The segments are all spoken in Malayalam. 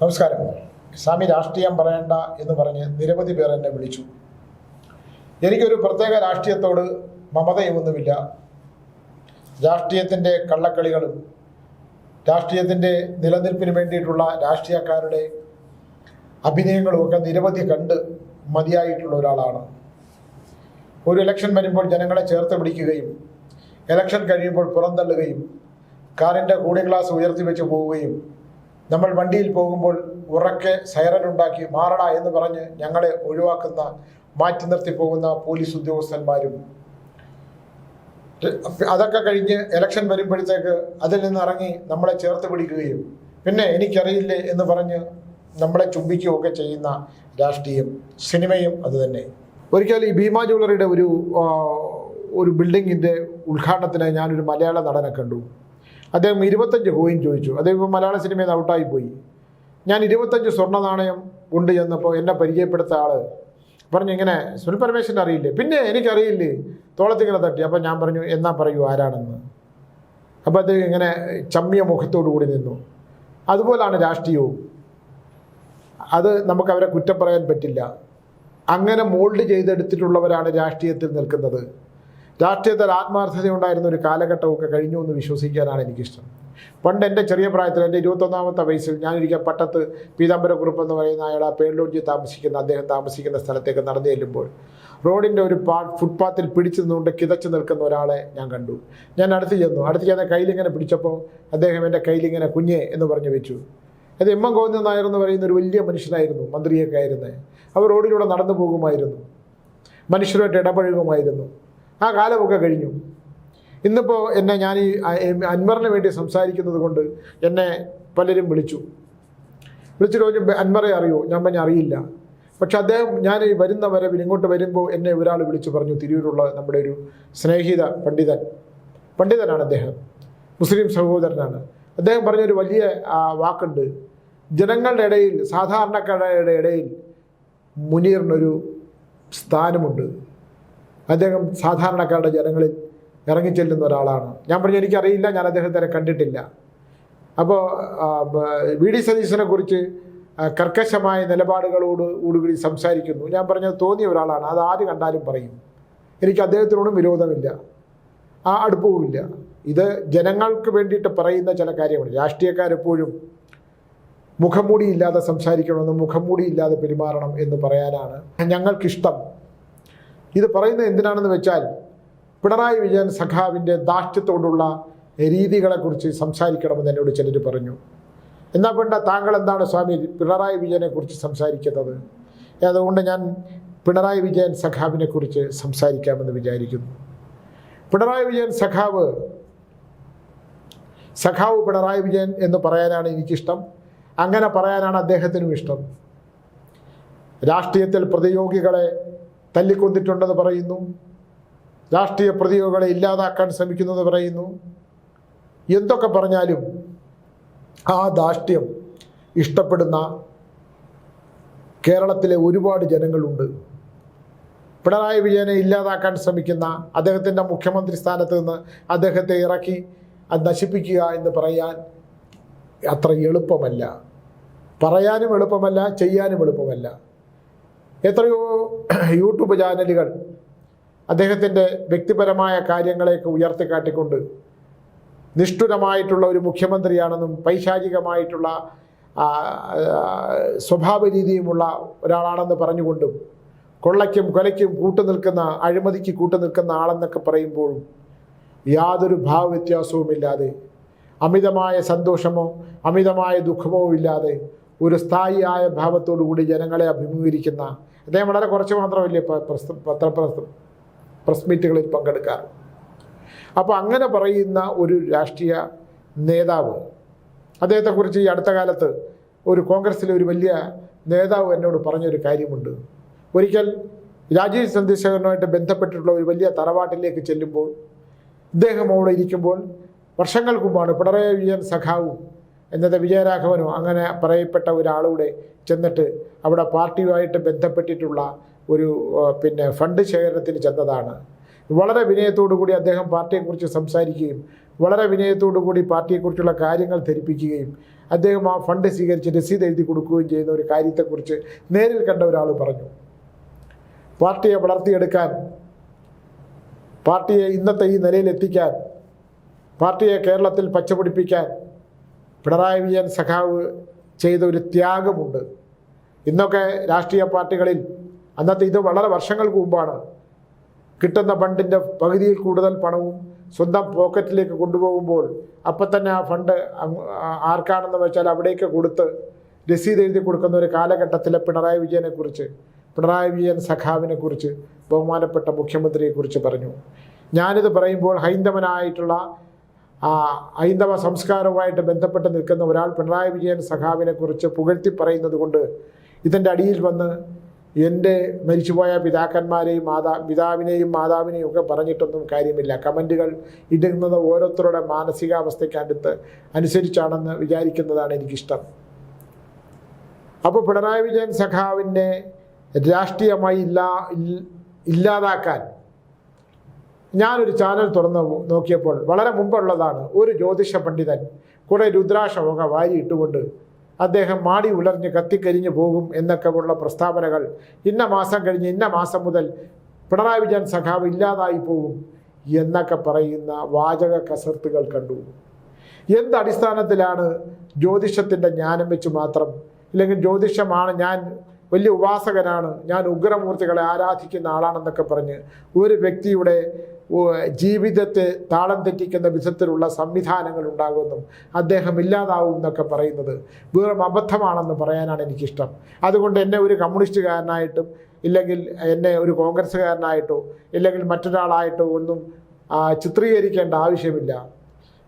നമസ്കാരം. സ്വാമി രാഷ്ട്രീയം പറയണ്ട എന്ന് പറഞ്ഞ് നിരവധി പേർ എന്നെ വിളിച്ചു. എനിക്കൊരു പ്രത്യേക രാഷ്ട്രീയത്തോട് മമതയൊന്നുമില്ല. രാഷ്ട്രീയത്തിന്റെ കള്ളക്കളികളും രാഷ്ട്രീയത്തിന്റെ നിലനിൽപ്പിന് വേണ്ടിയിട്ടുള്ള രാഷ്ട്രീയക്കാരുടെ അഭിനയങ്ങളും ഒക്കെ നിരവധി കണ്ട് മതിയായിട്ടുള്ള ഒരാളാണ്. ഒരു ഇലക്ഷൻ വരുമ്പോൾ ജനങ്ങളെ ചേർത്ത് പിടിക്കുകയും ഇലക്ഷൻ കഴിയുമ്പോൾ പുറന്തള്ളുകയും കാറിന്റെ കൂളിംഗ് ഗ്ലാസ് ഉയർത്തി വെച്ച് പോവുകയും നമ്മൾ വണ്ടിയിൽ പോകുമ്പോൾ ഉറക്കെ സൈറൻ ഉണ്ടാക്കി മാറട എന്ന് പറഞ്ഞ് ഞങ്ങളെ ഒഴിവാക്കുന്ന മാറ്റി നിർത്തി പോകുന്ന പോലീസ് ഉദ്യോഗസ്ഥന്മാരും. അതൊക്കെ കഴിഞ്ഞ് ഇലക്ഷൻ വരുമ്പോഴത്തേക്ക് അതിൽ നിന്ന് ഇറങ്ങി നമ്മളെ ചേർത്ത് പിടിക്കുകയും. പിന്നെ എനിക്കറിയില്ലേ എന്ന് പറഞ്ഞ് നമ്മളെ ചുംബിക്കുകയൊക്കെ ചെയ്യുന്ന രാഷ്ട്രീയം സിനിമയും അതുതന്നെ ഒരിക്കൽ ഈ ഭീമ ജ്വല്ലറിയുടെ ഒരു ഒരു ബിൽഡിങ്ങിന്റെ ഉദ്ഘാടനത്തിന് ഞാനൊരു മലയാള നടനെ കണ്ടു. അദ്ദേഹം ഇരുപത്തഞ്ച് കോയിൻ ചോദിച്ചു. അദ്ദേഹം ഇപ്പോൾ മലയാള സിനിമയിൽ നിന്ന് പോയി ഞാൻ ഇരുപത്തഞ്ച് സ്വർണ നാണയം കൊണ്ട് ചെന്നപ്പോൾ എന്നെ പരിചയപ്പെടുത്ത ആൾ പറഞ്ഞു ഇങ്ങനെ സുനിൽ പരമേശ്വരൻ അറിയില്ലേ? പിന്നെ എനിക്കറിയില്ലേ. തോളത്തിങ്ങനെ തട്ടി. അപ്പം ഞാൻ പറഞ്ഞു എന്നാ പറയൂ ആരാണെന്ന്? അപ്പോൾ അദ്ദേഹം ഇങ്ങനെ ചമ്മിയ മുഖത്തോടു കൂടി നിന്നു. അതുപോലാണ് രാഷ്ട്രീയവും. അത് നമുക്ക് അവരെ കുറ്റം പറയാൻ പറ്റില്ല. അങ്ങനെ മോൾഡ് ചെയ്തെടുത്തിട്ടുള്ളവരാണ് രാഷ്ട്രീയത്തിൽ നിൽക്കുന്നത്. രാഷ്ട്രീയത്തിൽ ആത്മാർത്ഥത ഉണ്ടായിരുന്ന ഒരു കാലഘട്ടമൊക്കെ കഴിഞ്ഞു എന്ന് വിശ്വസിക്കാനാണ് എനിക്കിഷ്ടം. പണ്ട് എന്റെ ചെറിയ പ്രായത്തിൽ എന്റെ ഇരുപത്തൊന്നാമത്തെ വയസ്സിൽ ഞാനിരിക്കാൻ പട്ടത്ത് പീതാംബരക്കുറുപ്പ് എന്ന് പറയുന്ന അയാൾ ആ പേരിലോഞ്ചി താമസിക്കുന്ന അദ്ദേഹം താമസിക്കുന്ന സ്ഥലത്തേക്ക് നടന്നു ചെല്ലുമ്പോൾ റോഡിന്റെ ഒരു പാ ഫുട്പാത്തിൽ പിടിച്ചു നിന്നുകൊണ്ട് കിതച്ചു നിൽക്കുന്ന ഒരാളെ ഞാൻ കണ്ടു. ഞാൻ അടുത്ത് ചെന്നു. അടുത്ത് ചെന്ന കയ്യിലിങ്ങനെ പിടിച്ചപ്പോൾ അദ്ദേഹം എന്റെ കയ്യിലിങ്ങനെ കുഞ്ഞെ എന്ന് പറഞ്ഞു വെച്ചു. അത് എം എം ഗോവിന്ദൻ നായർ എന്ന് പറയുന്ന ഒരു വലിയ മനുഷ്യനായിരുന്നു മന്ത്രിയൊക്കെ ആയിരുന്നേ. അവർ റോഡിലൂടെ നടന്നു പോകുമായിരുന്നു. മനുഷ്യരുമായിട്ട് ഇടപഴകുമായിരുന്നു. ആ കാലമൊക്കെ കഴിഞ്ഞു. ഇന്നിപ്പോൾ എന്നെ ഞാൻ ഈ അൻവറിന് വേണ്ടി സംസാരിക്കുന്നത് കൊണ്ട് എന്നെ പലരും വിളിച്ചു. വിളിച്ചിട്ട് ചോദിച്ചു അൻവറെ അറിയോ? ഞാൻ പറഞ്ഞ അറിയില്ല. പക്ഷെ അദ്ദേഹം ഞാൻ ഈ വരുന്ന വരവിൽ ഇങ്ങോട്ട് വരുമ്പോൾ എന്നെ ഒരാൾ വിളിച്ചു പറഞ്ഞു തിരൂരുള്ള നമ്മുടെ ഒരു സ്നേഹിത പണ്ഡിതൻ. പണ്ഡിതനാണ് അദ്ദേഹം. മുസ്ലിം സഹോദരനാണ്. അദ്ദേഹം പറഞ്ഞൊരു വലിയ വാക്കുണ്ട്. ജനങ്ങളുടെ ഇടയിൽ സാധാരണക്കാരുടെ ഇടയിൽ മുനീറിനൊരു സ്ഥാനമുണ്ട്. അദ്ദേഹം സാധാരണക്കാരുടെ ജനങ്ങളിൽ ഇറങ്ങിച്ചെല്ലുന്ന ഒരാളാണ്. ഞാൻ പറഞ്ഞു എനിക്കറിയില്ല ഞാൻ അദ്ദേഹത്തെ കണ്ടിട്ടില്ല. അപ്പോൾ വി. ഡി. സതീശനെ കുറിച്ച് കർക്കശമായ നിലപാടുകളോട് കൂടി സംസാരിക്കുന്നു. ഞാൻ പറഞ്ഞത് തോന്നിയ ഒരാളാണ്. അത് ആര് കണ്ടാലും പറയും. എനിക്ക് അദ്ദേഹത്തിനോടും വിരോധമില്ല. ആ അടുപ്പവുമില്ല. ഇത് ജനങ്ങൾക്ക് വേണ്ടിയിട്ട് പറയുന്ന ചില കാര്യമാണ് രാഷ്ട്രീയക്കാരെപ്പോഴും മുഖംമൂടിയില്ലാതെ സംസാരിക്കണമെന്ന് മുഖംമൂടി ഇല്ലാതെ പെരുമാറണം എന്ന് പറയാനാണ് ഞങ്ങൾക്കിഷ്ടം. ഇത് പറയുന്നത് എന്തിനാണെന്ന് വെച്ചാൽ പിണറായി വിജയൻ സഖാവിന്റെ ദാഷ്ട്യത്തോടുള്ള രീതികളെക്കുറിച്ച് സംസാരിക്കണമെന്ന് എന്നോട് ചിലർ പറഞ്ഞു. എന്നാൽ വേണ്ട താങ്കൾ എന്താണ് സ്വാമി പിണറായി വിജയനെക്കുറിച്ച് സംസാരിക്കുന്നത്? അതുകൊണ്ട് ഞാൻ പിണറായി വിജയൻ സഖാവിനെക്കുറിച്ച് സംസാരിക്കാമെന്ന് വിചാരിക്കുന്നു. പിണറായി വിജയൻ സഖാവ് സഖാവ് പിണറായി വിജയൻ എന്ന് പറയാനാണ് എനിക്കിഷ്ടം. അങ്ങനെ പറയാനാണ് അദ്ദേഹത്തിനും ഇഷ്ടം. രാഷ്ട്രീയത്തിൽ പ്രതിയോഗികളെ തല്ലിക്കൊന്നിട്ടുണ്ടെന്ന് പറയുന്നു. രാഷ്ട്രീയ പ്രതിയോഗികളെ ഇല്ലാതാക്കാൻ ശ്രമിക്കുന്നെന്ന് പറയുന്നു. എന്തൊക്കെ പറഞ്ഞാലും ആ ധാർഷ്ട്യം ഇഷ്ടപ്പെടുന്ന കേരളത്തിലെ ഒരുപാട് ജനങ്ങളുണ്ട്. പിണറായി വിജയനെ ഇല്ലാതാക്കാൻ ശ്രമിക്കുന്ന അദ്ദേഹത്തിന്റെ മുഖ്യമന്ത്രി സ്ഥാനത്ത് നിന്ന് അദ്ദേഹത്തെ ഇറക്കി അത് നശിപ്പിക്കുക എന്ന് പറയാൻ അത്ര എളുപ്പമല്ല. പറയാനും എളുപ്പമല്ല ചെയ്യാനും എളുപ്പമല്ല. എത്രയോ യൂട്യൂബ് ചാനലുകൾ അദ്ദേഹത്തിന്റെ വ്യക്തിപരമായ കാര്യങ്ങളെയൊക്കെ ഉയർത്തിക്കാട്ടിക്കൊണ്ട് നിഷ്ഠുരമായിട്ടുള്ള ഒരു മുഖ്യമന്ത്രിയാണെന്നും പൈശാചികമായിട്ടുള്ള സ്വഭാവ രീതിയുമുള്ള ഒരാളാണെന്ന് പറഞ്ഞുകൊണ്ടും കൊള്ളയ്ക്കും കൊലയ്ക്കും കൂട്ടുനിൽക്കുന്ന അഴിമതിക്ക് കൂട്ടുനിൽക്കുന്ന ആളെന്നൊക്കെ പറയുമ്പോഴും യാതൊരു ഭാവവ്യത്യാസവുമില്ലാതെ അമിതമായ സന്തോഷമോ അമിതമായ ദുഃഖമോ ഇല്ലാതെ ഒരു സ്ഥായിയായ ഭാവത്തോടുകൂടി ജനങ്ങളെ അഭിമുഖീകരിക്കുന്ന അദ്ദേഹം വളരെ കുറച്ച് മാത്രമല്ലേ പത്ര പ്രസ് മീറ്റുകളിൽ പങ്കെടുക്കാറ്. അപ്പോൾ അങ്ങനെ പറയുന്ന ഒരു രാഷ്ട്രീയ നേതാവ് അദ്ദേഹത്തെക്കുറിച്ച് ഈ അടുത്ത കാലത്ത് ഒരു കോൺഗ്രസ്സിലെ ഒരു വലിയ നേതാവ് എന്നോട് പറഞ്ഞൊരു കാര്യമുണ്ട്. ഒരിക്കൽ രാജീവ് ചന്ദ്രശേഖരനുമായിട്ട് ബന്ധപ്പെട്ടിട്ടുള്ള ഒരു വലിയ തറവാട്ടിലേക്ക് ചെല്ലുമ്പോൾ ഇദ്ദേഹം അവിടെ ഇരിക്കുമ്പോൾ വർഷങ്ങൾക്ക് പിണറായി വിജയൻ സഖാവും എന്നത്തെ വിജയരാഘവനോ അങ്ങനെ പറയപ്പെട്ട ഒരാളൂടെ ചെന്നിട്ട് അവിടെ പാർട്ടിയുമായിട്ട് ബന്ധപ്പെട്ടിട്ടുള്ള ഒരു പിന്നെ ഫണ്ട് ശേഖരണത്തിന് ചെന്നതാണ്. വളരെ വിനയത്തോടു കൂടി അദ്ദേഹം പാർട്ടിയെക്കുറിച്ച് സംസാരിക്കുകയും വളരെ വിനയത്തോടു കൂടി പാർട്ടിയെക്കുറിച്ചുള്ള കാര്യങ്ങൾ ധരിപ്പിക്കുകയും അദ്ദേഹം ആ ഫണ്ട് സ്വീകരിച്ച് രസീത് എഴുതി കൊടുക്കുകയും ചെയ്യുന്ന ഒരു കാര്യത്തെക്കുറിച്ച് നേരിൽ കണ്ട ഒരാൾ പറഞ്ഞു. പാർട്ടിയെ വളർത്തിയെടുക്കാൻ പാർട്ടിയെ ഇന്നത്തെ ഈ നിലയിലെത്തിക്കാൻ പാർട്ടിയെ കേരളത്തിൽ പച്ചപിടിപ്പിക്കാൻ പിണറായി വിജയൻ സഖാവ് ചെയ്ത ഒരു ത്യാഗമുണ്ട്. ഇന്നൊക്കെ രാഷ്ട്രീയ പാർട്ടികളിൽ അന്നത്തെ ഇത് വളരെ വർഷങ്ങൾക്ക് മുമ്പാണ്. കിട്ടുന്ന ഫണ്ടിന്റെ പകുതിയിൽ കൂടുതൽ പണവും സ്വന്തം പോക്കറ്റിലേക്ക് കൊണ്ടുപോകുമ്പോൾ അപ്പം തന്നെ ആ ഫണ്ട് ആർക്കാണെന്ന് വെച്ചാൽ അവിടേക്ക് കൊടുത്ത് രസീത് എഴുതി കൊടുക്കുന്ന ഒരു കാലഘട്ടത്തിലെ പിണറായി വിജയനെക്കുറിച്ച് പിണറായി വിജയൻ സഖാവിനെക്കുറിച്ച് ബഹുമാനപ്പെട്ട മുഖ്യമന്ത്രിയെക്കുറിച്ച് പറഞ്ഞു. ഞാനിത് പറയുമ്പോൾ ഹൈന്ദവനായിട്ടുള്ള ഹൈന്ദവ സംസ്കാരവുമായിട്ട് ബന്ധപ്പെട്ട് നിൽക്കുന്ന ഒരാൾ പിണറായി വിജയൻ സഖാവിനെ കുറിച്ച് പുകഴ്ത്തി പറയുന്നത് കൊണ്ട് ഇതിന്റെ അടിയിൽ വന്ന് എന്റെ മരിച്ചുപോയ പിതാക്കന്മാരെയും മാതാ പിതാവിനെയും മാതാവിനെയും ഒക്കെ പറഞ്ഞിട്ടൊന്നും കാര്യമില്ല. കമന്റുകൾ ഇടുന്നത് ഓരോരുത്തരുടെ മാനസികാവസ്ഥയ്ക്ക് അടുത്ത് അനുസരിച്ചാണെന്ന് വിചാരിക്കുന്നതാണ് എനിക്കിഷ്ടം. അപ്പോൾ പിണറായി വിജയൻ സഖാവിനെ രാഷ്ട്രീയമായി ഇല്ലാ ഇല്ലാതാക്കാൻ ഞാനൊരു ചാനൽ തുറന്ന് നോക്കിയപ്പോൾ വളരെ മുമ്പുള്ളതാണ് ഒരു ജ്യോതിഷ പണ്ഡിതൻ കുറെ വാരി ഇട്ടുകൊണ്ട് അദ്ദേഹം മാടി ഉലർഞ്ഞ് കത്തിക്കരിഞ്ഞു പോകും എന്നൊക്കെ ഉള്ള പ്രസ്താവനകൾ ഇന്ന മാസം കഴിഞ്ഞ് ഇന്ന മാസം മുതൽ പിണറായി വിജയൻ സഖാവ് ഇല്ലാതായി പോകും എന്നൊക്കെ പറയുന്ന വാചക കസർത്തുകൾ കണ്ടു. എന്ത് അടിസ്ഥാനത്തിലാണ് ജ്യോതിഷത്തിന്റെ ജ്ഞാനം വെച്ച് മാത്രം ഇല്ലെങ്കിൽ ജ്യോതിഷമാണ് ഞാൻ വലിയ ഉപാസകനാണ് ഞാൻ ഉഗ്രമൂർത്തികളെ ആരാധിക്കുന്ന ആളാണെന്നൊക്കെ പറഞ്ഞ് ഒരു വ്യക്തിയുടെ ജീവിതത്തെ താളം തെറ്റിക്കുന്ന വിധത്തിലുള്ള സംവിധാനങ്ങൾ ഉണ്ടാകുമെന്നും അദ്ദേഹം ഇല്ലാതാവും എന്നൊക്കെ പറയുന്നത് വെറും അബദ്ധമാണെന്ന് പറയാനാണ് എനിക്കിഷ്ടം. അതുകൊണ്ട് എന്നെ ഒരു കമ്മ്യൂണിസ്റ്റുകാരനായിട്ടും ഇല്ലെങ്കിൽ എന്നെ ഒരു കോൺഗ്രസ്സുകാരനായിട്ടോ ഇല്ലെങ്കിൽ മറ്റൊരാളായിട്ടോ ഒന്നും ചിത്രീകരിക്കേണ്ട ആവശ്യമില്ല.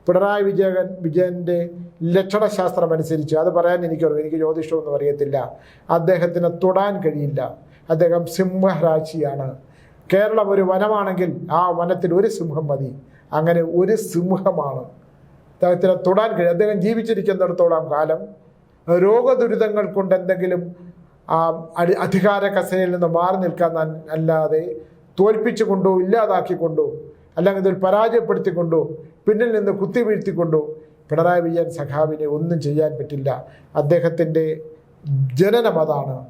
പിണറായി വിജയൻ വിജയന്റെ ലക്ഷണശാസ്ത്രം അനുസരിച്ച് അത് പറയാൻ എനിക്കറിയാം. എനിക്ക് ജ്യോതിഷമൊന്നും അറിയത്തില്ല. അദ്ദേഹത്തിന് തൊടാൻ കഴിയില്ല. അദ്ദേഹം സിംഹരാശിയാണ്. കേരളം ഒരു വനമാണെങ്കിൽ ആ വനത്തിൽ ഒരു സിംഹം മതി. അങ്ങനെ ഒരു സിംഹമാണ്. അദ്ദേഹത്തിന് തൊടാൻ കഴിയും. അദ്ദേഹം ജീവിച്ചിരിക്കുന്നിടത്തോളം കാലം രോഗദുരിതങ്ങൾ കൊണ്ട് എന്തെങ്കിലും ആ, അടി- അധികാര കസേരയിൽ നിന്ന് മാറി നിൽക്കാൻ അല്ലാതെ തോൽപ്പിച്ചുകൊണ്ടോ ഇല്ലാതാക്കിക്കൊണ്ടോ അല്ലെങ്കിൽ ഇതിൽ പരാജയപ്പെടുത്തിക്കൊണ്ടോ പിന്നിൽ നിന്ന് കുത്തി വീഴ്ത്തിക്കൊണ്ടോ പിണറായി വിജയൻ സഖാവിനെ ഒന്നും ചെയ്യാൻ പറ്റില്ല. അദ്ദേഹത്തിന്റെ ജനനം അതാണ്.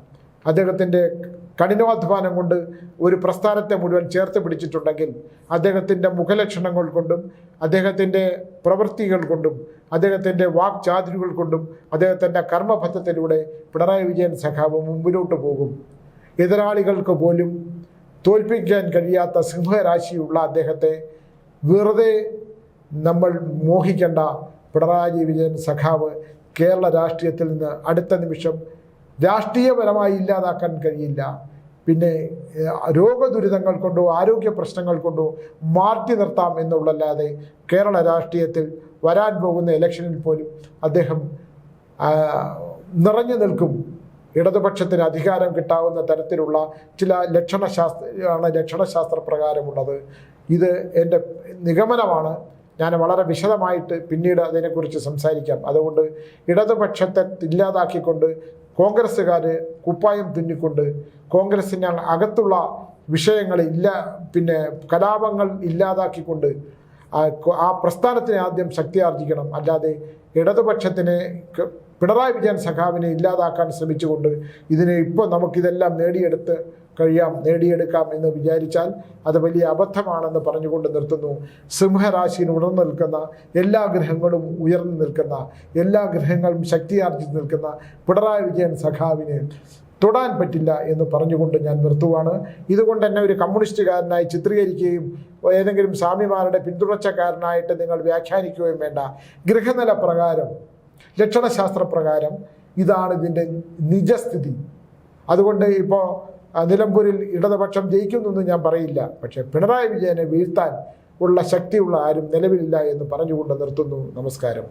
അദ്ദേഹത്തിന്റെ കഠിനാധ്വാനം കൊണ്ട് ഒരു പ്രസ്ഥാനത്തെ മുഴുവൻ ചേർത്ത് പിടിച്ചിട്ടുണ്ടെങ്കിൽ അദ്ദേഹത്തിന്റെ മുഖലക്ഷണങ്ങൾ കൊണ്ടും അദ്ദേഹത്തിന്റെ പ്രവൃത്തികൾ കൊണ്ടും അദ്ദേഹത്തിന്റെ വാക്ചാതുരികൾ കൊണ്ടും അദ്ദേഹത്തിന്റെ കർമ്മബദ്ധത്തിലൂടെ പിണറായി വിജയൻ സഖാവ് മുമ്പിലോട്ട് പോകും. എതിരാളികൾക്ക് പോലും തോൽപ്പിക്കാൻ കഴിയാത്ത സിംഹരാശിയുള്ള അദ്ദേഹത്തെ വെറുതെ നമ്മൾ മോഹിക്കേണ്ട പിണറായി വിജയൻ സഖാവ് കേരള രാഷ്ട്രീയത്തിൽ നിന്ന് അടുത്ത നിമിഷം രാഷ്ട്രീയപരമായി ഇല്ലാതാക്കാൻ കഴിയില്ല. പിന്നെ രോഗദുരിതങ്ങൾ കൊണ്ടോ ആരോഗ്യ പ്രശ്നങ്ങൾ കൊണ്ടോ മാറ്റി നിർത്താം എന്നുള്ളല്ലാതെ കേരള രാഷ്ട്രീയത്തിൽ വരാൻ പോകുന്ന ഇലക്ഷനിൽ പോലും അദ്ദേഹം നിറഞ്ഞു നിൽക്കും. ഇടതുപക്ഷത്തിന് അധികാരം കിട്ടാവുന്ന തരത്തിലുള്ള ചില ലക്ഷണശാസ്ത്ര ലക്ഷണശാസ്ത്ര പ്രകാരമുള്ളത് ഇത് എന്റെ നിഗമനമാണ്. ഞാൻ വളരെ വിശദമായിട്ട് പിന്നീട് അതിനെക്കുറിച്ച് സംസാരിക്കാം. അതുകൊണ്ട് ഇടതുപക്ഷത്തെ ഇല്ലാതാക്കിക്കൊണ്ട് കോൺഗ്രസ്സുകാർ കുപ്പായം തുന്നിക്കൊണ്ട് കോൺഗ്രസ്സിന് അകത്തുള്ള വിഷയങ്ങൾ ഇല്ല പിന്നെ കലാപങ്ങൾ ഇല്ലാതാക്കിക്കൊണ്ട് ആ പ്രസ്ഥാനത്തിന് ആദ്യം ശക്തി ആർജിക്കണം. അല്ലാതെ ഇടതുപക്ഷത്തിനെ പിണറായി വിജയൻ സഖാവിനെ ഇല്ലാതാക്കാൻ ശ്രമിച്ചുകൊണ്ട് ഇതിനെ ഇപ്പോൾ നമുക്കിതെല്ലാം നേടിയെടുത്ത് കഴിയാം നേടിയെടുക്കാം എന്ന് വിചാരിച്ചാൽ അത് വലിയ അബദ്ധമാണെന്ന് പറഞ്ഞുകൊണ്ട് നിർത്തുന്നു. സിംഹരാശിയിൽ ഉണർന്നു നിൽക്കുന്ന എല്ലാ ഗ്രഹങ്ങളും ഉയർന്നു നിൽക്കുന്ന എല്ലാ ഗ്രഹങ്ങളും ശക്തിയാർജിച്ച് നിൽക്കുന്ന പിണറായി വിജയൻ സഖാവിനെ തൊടാൻ പറ്റില്ല എന്ന് പറഞ്ഞുകൊണ്ട് ഞാൻ നിർത്തുവാണ്. ഇതുകൊണ്ട് എന്നെ ഒരു കമ്മ്യൂണിസ്റ്റുകാരനായി ചിത്രീകരിക്കുകയും ഏതെങ്കിലും സ്വാമിമാരുടെ പിന്തുടർച്ചക്കാരനായിട്ട് നിങ്ങൾ വ്യാഖ്യാനിക്കുകയും വേണ്ട. ഗൃഹനില പ്രകാരം ലക്ഷണശാസ്ത്ര പ്രകാരം ഇതാണ് ഇതിന്റെ നിജസ്ഥിതി. അതുകൊണ്ട് ഇപ്പോൾ നിലമ്പൂരിൽ ഇടതുപക്ഷം ജയിക്കുന്നെന്ന് ഞാൻ പറയില്ല. പക്ഷേ പിണറായി വിജയനെ വീഴ്ത്താൻ ഉള്ള ശക്തിയുള്ള ആരും നിലവിലില്ല എന്ന് പറഞ്ഞുകൊണ്ട് നിർത്തുന്നു. നമസ്കാരം.